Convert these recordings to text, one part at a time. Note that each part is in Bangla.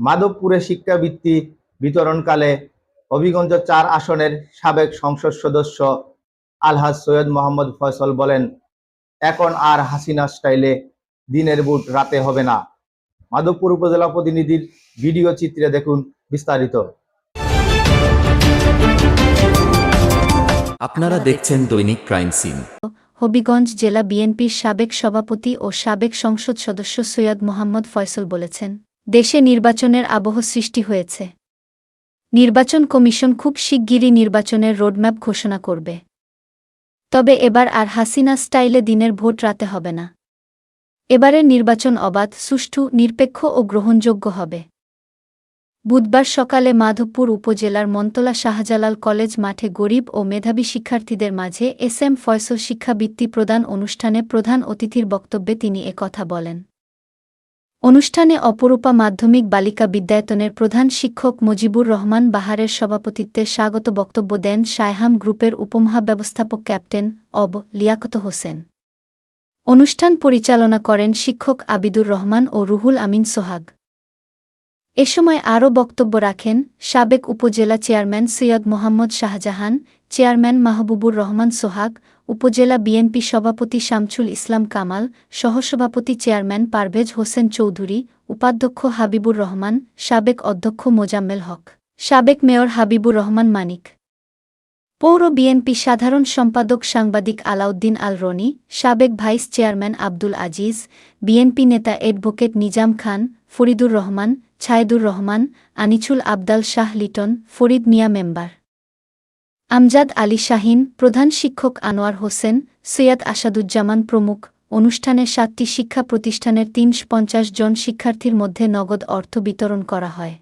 মাধবপুরে শিক্ষাবৃত্তি বিতরণকালে হবিগঞ্জ চার আসনের সাবেক সংসদ সদস্য আলহাজ সৈয়দ মোহাম্মদ ফয়সল বলেন এখন আর হাসিনা স্টাইলে দিনের বুট রাতে হবে না। মাধবপুর উপজেলা প্রতিনিধির ভিডিও চিত্রে দেখুন বিস্তারিত। আপনারা দেখছেন দৈনিক ক্রাইম সিন। হবিগঞ্জ জেলা বিএনপির সাবেক সভাপতি ও সাবেক সংসদ সদস্য সৈয়দ মোহাম্মদ ফয়সল বলেছেন দেশে নির্বাচনের আবহ সৃষ্টি হয়েছে। নির্বাচন কমিশন খুব শিগগিরই নির্বাচনের রোডম্যাপ ঘোষণা করবে। তবে এবার আর হাসিনা স্টাইলে দিনের ভোট রাতে হবে না। এবারের নির্বাচন অবাধ, সুষ্ঠু, নিরপেক্ষ ও গ্রহণযোগ্য হবে। বুধবার সকালে মাধবপুর উপজেলার মন্তলা শাহজালাল কলেজ মাঠে গরিব ও মেধাবী শিক্ষার্থীদের মাঝে এস এম ফয়সল শিক্ষাবৃত্তি প্রদান অনুষ্ঠানে প্রধান অতিথির বক্তব্যে তিনি একথা বলেন। অনুষ্ঠানে অপরূপা মাধ্যমিক বালিকা বিদ্যায়তনের প্রধান শিক্ষক মজিবুর রহমান বাহারের সভাপতিত্বে স্বাগত বক্তব্য দেন সায়হাম গ্রুপের উপমহাব্যবস্থাপক ক্যাপ্টেন অব লিয়াকত হোসেন। অনুষ্ঠান পরিচালনা করেন শিক্ষক আবিদুর রহমান ও রুহুল আমিন সোহাগ। এ সময় আরও বক্তব্য রাখেন সাবেক upazila chairman Syed Mohammad Shahjahan, chairman Mahbubur Rahman Sohag, upazila BNP সভাপতি শামছুল ইসলাম কামাল, সহসভাপতি চেয়ারম্যান পারভেজ হোসেন চৌধুরী, উপাধ্যক্ষ হাবিবুর রহমান, সাবেক অধ্যক্ষ মোজাম্মেল হক, সাবেক মেয়র হাবিবুর রহমান মানিক। পৌর বিএনপি সাধারণ সম্পাদক সাংবাদিক আলাউদ্দিন আল রনি সাবেক vice chairman Abdul Aziz, BNP নেতা অ্যাডভোকেট নিজাম খান, ফরিদুর রহমান ছায়েদুর রহমান, আনিছুল আবদাল শাহ লিটন, ফরিদ মিয়া মেম্বার। আমজাদ আলী শাহিন, প্রধান শিক্ষক আনোয়ার হোসেন, সৈয়দ আসাদুজ্জামান প্রমুখ। অনুষ্ঠানে সাতটি শিক্ষা প্রতিষ্ঠানের তিনশ পঞ্চাশ জন শিক্ষার্থীর মধ্যে নগদ অর্থ বিতরণ করা হয়।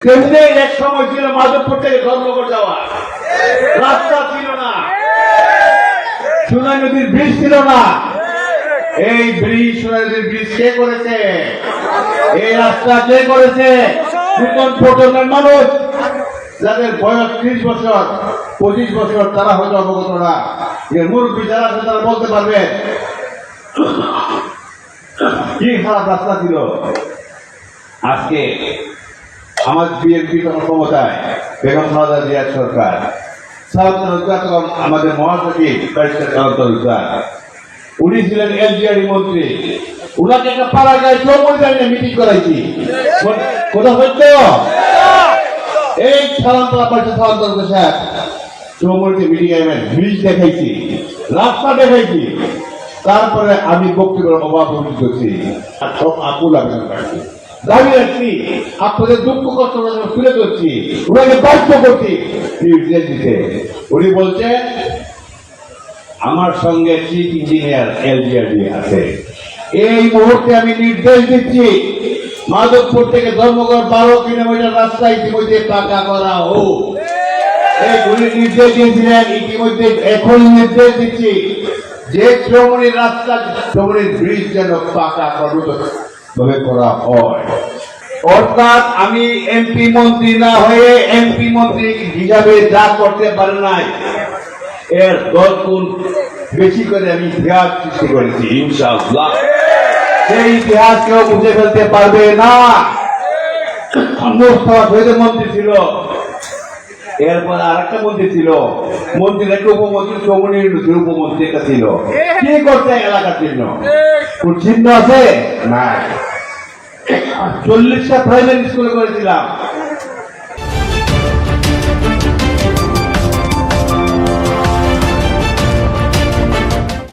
কেন্দ্রে এক সময় ছিল মাধবপুর থেকে যাওয়া। রাস্তা ছিল না। সোনাই নদীর ব্রিজ ছিল না। এই ব্রিজ ব্রিজ করেছে? এই রাস্তা কে করেছে? মানুষ। যাদের বয়স ত্রিশ বছর, পঁচিশ বছর, তারা হয়তো অবগত না। যে মুরব্বী যারা আছে, তারা বলতে পারবে। কি খারাপ রাস্তা ছিল? আজকে আমার বিএনপি তখন ক্ষমতায় বেগম খালেদা জিয়ার সরকার। তখন আমাদের মহাসচিব, ব্যারিস্টার হত্যা উনি ছিলেন মন্ত্রী। উনাকে একটা পাড়া গায়ে দাঁড়িয়ে মিটিং করাইছি। সত্য এই স্যার। মিটিং আইবেন ব্রিজ দেখাইছি, রাস্তা দেখাইছি। তারপরে আমি বক্তব্যের অভাব করছি। সব আকুল দাবি রাখছি, আপনাদের দুঃখ কষ্ট তুলে ধরছি। ওনাকে বাধ্য করছি। দিতে। উনি বলছেন আমার সঙ্গে চিফ ইঞ্জিনিয়ার এলজিআরডি আছে। এই মুহূর্তে আমি নির্দেশ দিচ্ছি, মাধবপুর থেকে ধর্মগড় বারো কিলোমিটার রাস্তা ইতিমধ্যে পাকা করা হোক। নির্দেশ দিয়েছিলেন, ইতিমধ্যে এখন নির্দেশ দিচ্ছি যে শ্রমণীর রাস্তা, শ্রমণীর ব্রিজ যেন পাকা ভাবে করা হয়। অর্থাৎ আমি এমপি মন্ত্রী না হয়ে এমপি মন্ত্রী হিসাবে যা করতে পারে নাই এর দশ গুণ বেশি করে আমি ইতিহাস সৃষ্টি করেছি, ইনশাআল্লাহ। সেই ইতিহাস কেউ মুছে ফেলতে পারবে না। মন্ত্রী ছিল। এরপর আর একটা মন্ত্রী ছিল। মন্ত্রীর একটা উপমন্ত্রী উপমন্ত্রী একটা ছিল। কি করতে এলাকার চিহ্ন চিহ্ন আছে? না চল্লিশটা প্রাইমারি স্কুলে করেছিলাম।